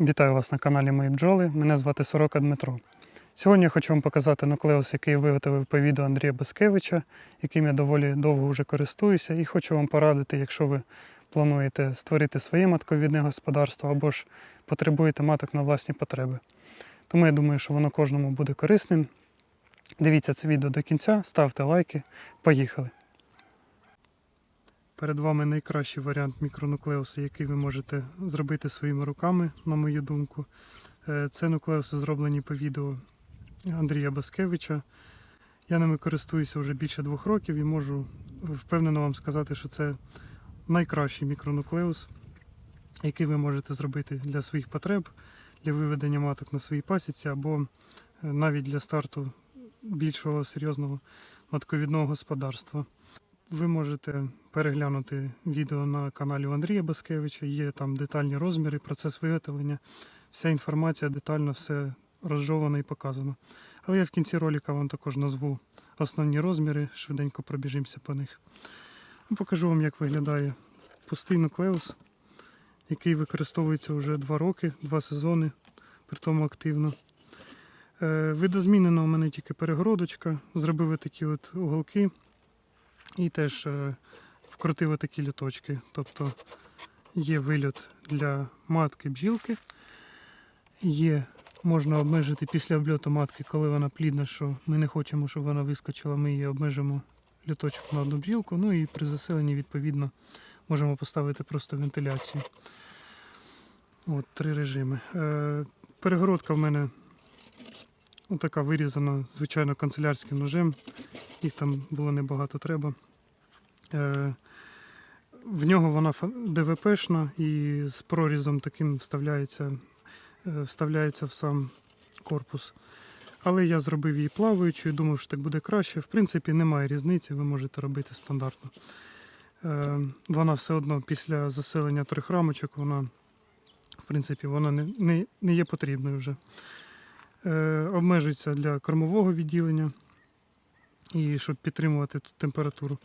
Вітаю вас на каналі Мої бджоли. Мене звати Сорока Дмитро. Сьогодні я хочу вам показати нуклеус, який виготовив по відео Андрія Баскевича, яким я доволі довго вже користуюся, і хочу вам порадити, якщо ви плануєте створити своє матковідне господарство або ж потребуєте маток на власні потреби. Тому я думаю, що воно кожному буде корисним. Дивіться це відео до кінця, ставте лайки. Поїхали! Перед вами найкращий варіант мікронуклеуса, який ви можете зробити своїми руками, на мою думку. Е, Це нуклеуси зроблені по відео Андрія Баскевича. Я ними користуюся вже більше двох років і можу впевнено вам сказати, що це найкращий мікронуклеус, який ви можете зробити для своїх потреб, для виведення маток на своїй пасіці або е, навіть для старту більшого серйозного матковідного господарства. Ви можете переглянути відео на каналі Андрія Баскевича. Є там детальні розміри, процес виготовлення. Вся інформація детально все розжована і показано. Але я в кінці ролика вам також назву основні розміри, швиденько пробіжимося по них. Покажу вам, як виглядає пустий нуклеус, який використовується вже 2 роки, 2 сезони, при тому активно. Е, Видозмінена у мене тільки перегородочка, зробив такі от уголки. І теж е, вкрутив такі літочки. Тобто є вильот для матки бджілки. Є, можна обмежити після обльоту матки, коли вона плідна, що ми не хочемо, щоб вона вискочила, ми її обмежимо літочок на одну бджілку. Ну і при заселенні, відповідно, можемо поставити просто вентиляцію. От, три режими. Е, перегородка в мене така вирізана, звичайно, канцелярським ножем. Їх там було небагато треба. Е, В нього вона ДВПшна і з прорізом таким вставляється, е, вставляється в сам корпус. Але я зробив її плаваючою, думав, що так буде краще. В принципі, немає різниці, ви можете робити стандартно. Е, Вона все одно після заселення трьох рамочок, вона, в принципі, вона не, не, не є потрібною вже. Е, Обмежується для кормового відділення і щоб підтримувати тут температуру.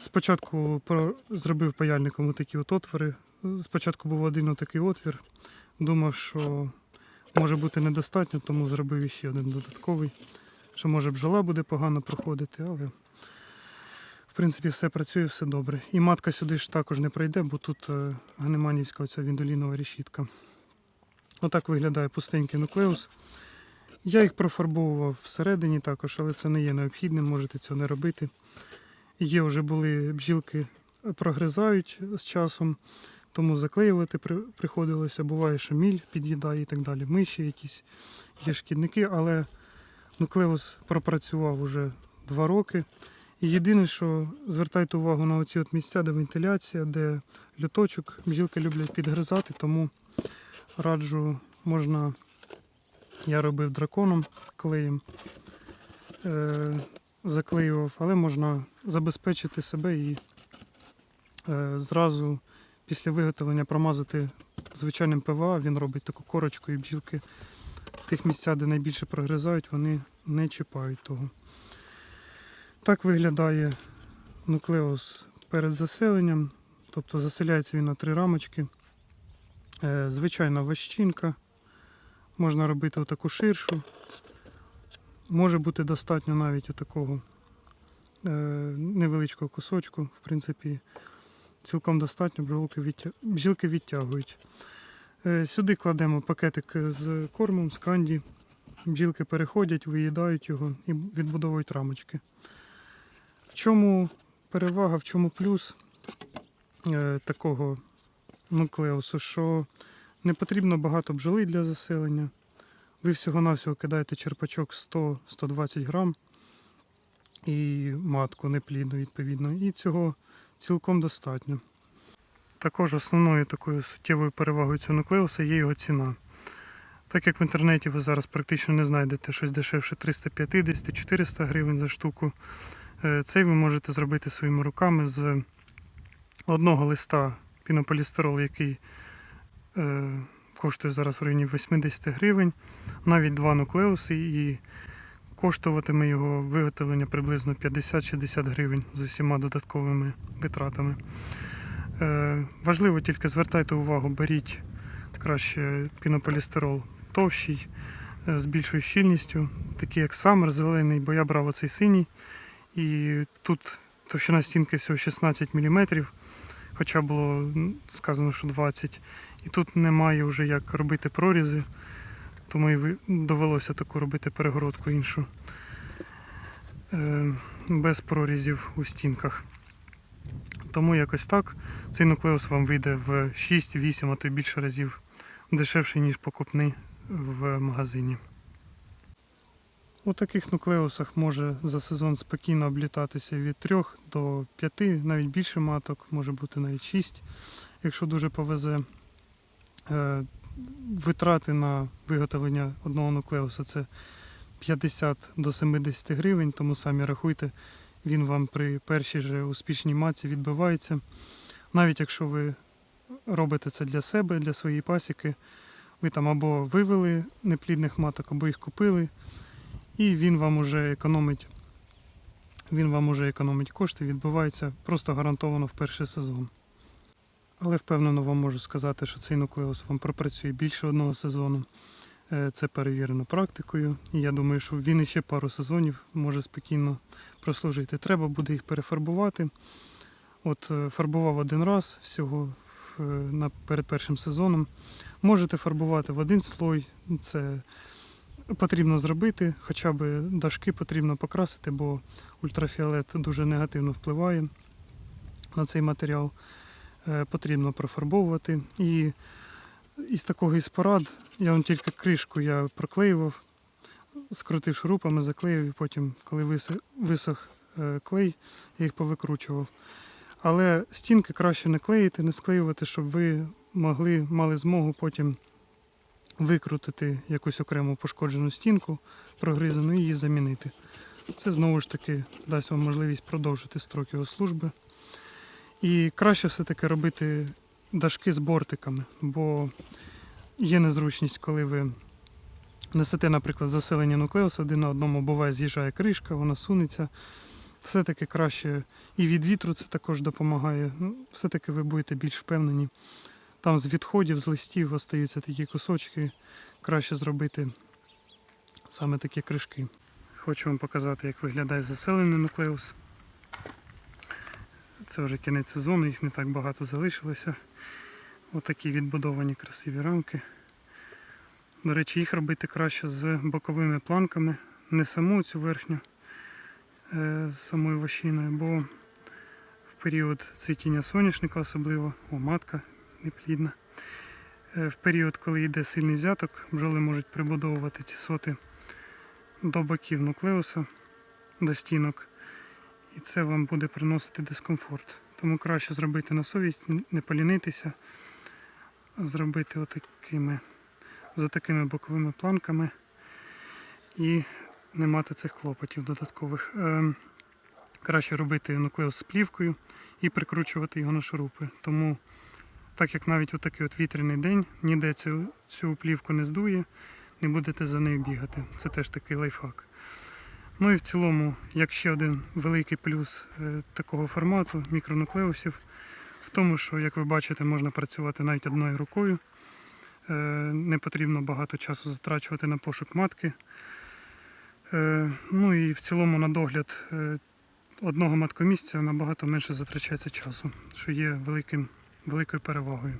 Спочатку зробив паяльником такі от отвори. Спочатку був один отакий отвір. Думав, що може бути недостатньо, тому зробив іще один додатковий, що може бджола буде погано проходити, але в принципі все працює, все добре. І матка сюди ж також не пройде, бо тут е, ганеманівська оця віндолінова решітка. Отак виглядає пустенький нуклеус. Я їх профарбовував всередині також, але це не є необхідним, можете цього не робити. Є вже були бджілки прогризають з часом, тому заклеювати приходилося. Буває, що міль під'їдає і так далі. Миші якісь є шкідники, але нуклеус пропрацював уже два роки. Єдине, що звертайте увагу на оці от місця, де вентиляція, де люточок. Бджілки люблять підгризати, тому раджу можна. Я робив драконом клеєм, е, заклеював, але можна забезпечити себе і е, зразу після виготовлення промазати звичайним ПВА. Він робить таку корочку і бджілки в тих місцях, де найбільше прогризають, вони не чіпають того. Так виглядає нуклеус перед заселенням, тобто заселяється він на три рамочки. Е, Звичайна ващинка. Можна робити отаку ширшу. Може бути достатньо навіть отакого е, невеличкого кусочку. В принципі, цілком достатньо, бджілки відтягують. Е, сюди кладемо пакетик з кормом, з канді. Бджілки переходять, виїдають його і відбудовують рамочки. Чому перевага, в чому плюс е, такого нуклеусу, що не потрібно багато бджоли для заселення. Ви всього-навсього кидаєте черпачок 100-120 грам і матку неплідну, відповідно. І цього цілком достатньо. Також основною такою суттєвою перевагою цього нуклеуса є його ціна. Так як в інтернеті ви зараз практично не знайдете щось дешевше 350-400 гривень за штуку, цей ви можете зробити своїми руками з одного листа пінополістирол, який е, коштує зараз в районі 80 гривень, навіть два нуклеуси, і коштуватиме його виготовлення приблизно 50-60 гривень з усіма додатковими витратами. Е, важливо тільки звертайте увагу, беріть краще пінополістирол товщий, е, з більшою щільністю, такий як самер, зелений, бо я брав оцей синій. І тут товщина стінки всього 16 мм, хоча було сказано, що 20 І тут немає вже як робити прорізи, тому і довелося таку робити перегородку іншу. Е, без прорізів у стінках. Тому якось так. Цей нуклеус вам вийде в 6-8, а то й більше разів дешевший, ніж покупний в магазині. У таких нуклеусах може за сезон спокійно облітатися від 3 до 5, навіть більше маток, може бути навіть 6, якщо дуже повезе. Е, Витрати на виготовлення одного нуклеуса це 50 до 70 гривень, тому самі рахуйте, він вам при першій же успішній матці відбивається. Навіть якщо ви робите це для себе, для своєї пасіки, ви там або вивели неплідних маток, або їх купили, і він вам уже економить, він вам уже економить кошти, відбувається просто гарантовано в перший сезон. Але впевнено вам можу сказати, що цей нуклеус вам пропрацює більше одного сезону. Е, Це перевірено практикою. І я думаю, що він іще пару сезонів може спокійно прослужити. Треба буде їх перефарбувати. От е, фарбував один раз всього перед першим сезоном. Можете фарбувати в один слой. Це потрібно зробити, хоча б дашки потрібно покрасити, бо ультрафіолет дуже негативно впливає на цей матеріал. Е, Потрібно профарбовувати. І із такого із порад я вам тільки кришку я проклеював, скрутив шурупами, заклеїв і потім, коли висох, е, клей, я їх повикручував. Але стінки краще не клеїти, не склеювати, щоб ви могли, мали змогу потім викрутити якусь окрему пошкоджену стінку, прогризану і її замінити. Це знову ж таки дасть вам можливість продовжити строк його служби. І краще все-таки робити дашки з бортиками, бо є незручність, коли ви несете, наприклад, заселення нуклеуса, один на одному буває з'їжджає кришка, вона сунеться. Все-таки краще і від вітру це також допомагає. Ну, Все-таки ви будете більш впевнені. Там з відходів, з листів остаються такі кусочки. Краще зробити саме такі кришки. Хочу вам показати, як виглядає заселений нуклеус. Це вже кінець сезону, їх не так багато залишилося. Отакі відбудовані красиві рамки. До речі, їх робити краще з боковими планками, не саму цю верхню е, з самою вощиною, бо в період цвітіння соняшника особливо, о, матка неплідна. е, В період, коли йде сильний взяток, бджоли можуть прибудовувати ці соти до боків нуклеуса, до стінок і це вам буде приносити дискомфорт. Тому краще зробити на совість, не полінитися, зробити отакими, з отакими боковими планками і не мати цих клопотів додаткових. Ем, Краще робити нуклеус з плівкою і прикручувати його на шурупи. Тому, так як навіть у такий от вітряний день ніде цю, цю плівку не здує, не будете за нею бігати. Це теж такий лайфхак. Ну і в цілому, як ще один великий плюс е, такого формату мікронуклеусів, в тому, що, як ви бачите, можна працювати навіть одною рукою. Е, Не потрібно багато часу затрачувати на пошук матки. Е, Ну і в цілому на догляд одного маткомісця набагато менше затрачається часу, що є великим, великою перевагою.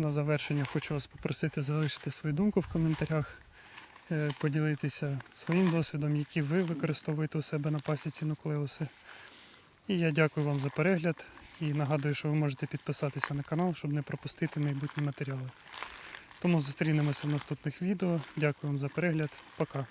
На завершення хочу вас попросити залишити свою думку в коментарях, е, поділитися своїм досвідом, які ви використовуєте у себе на пасіці нуклеуси. І я дякую вам за перегляд І нагадую, що ви можете підписатися на канал, щоб не пропустити майбутні матеріали. Тому зустрінемося в наступних відео. Дякую вам за перегляд. Пока.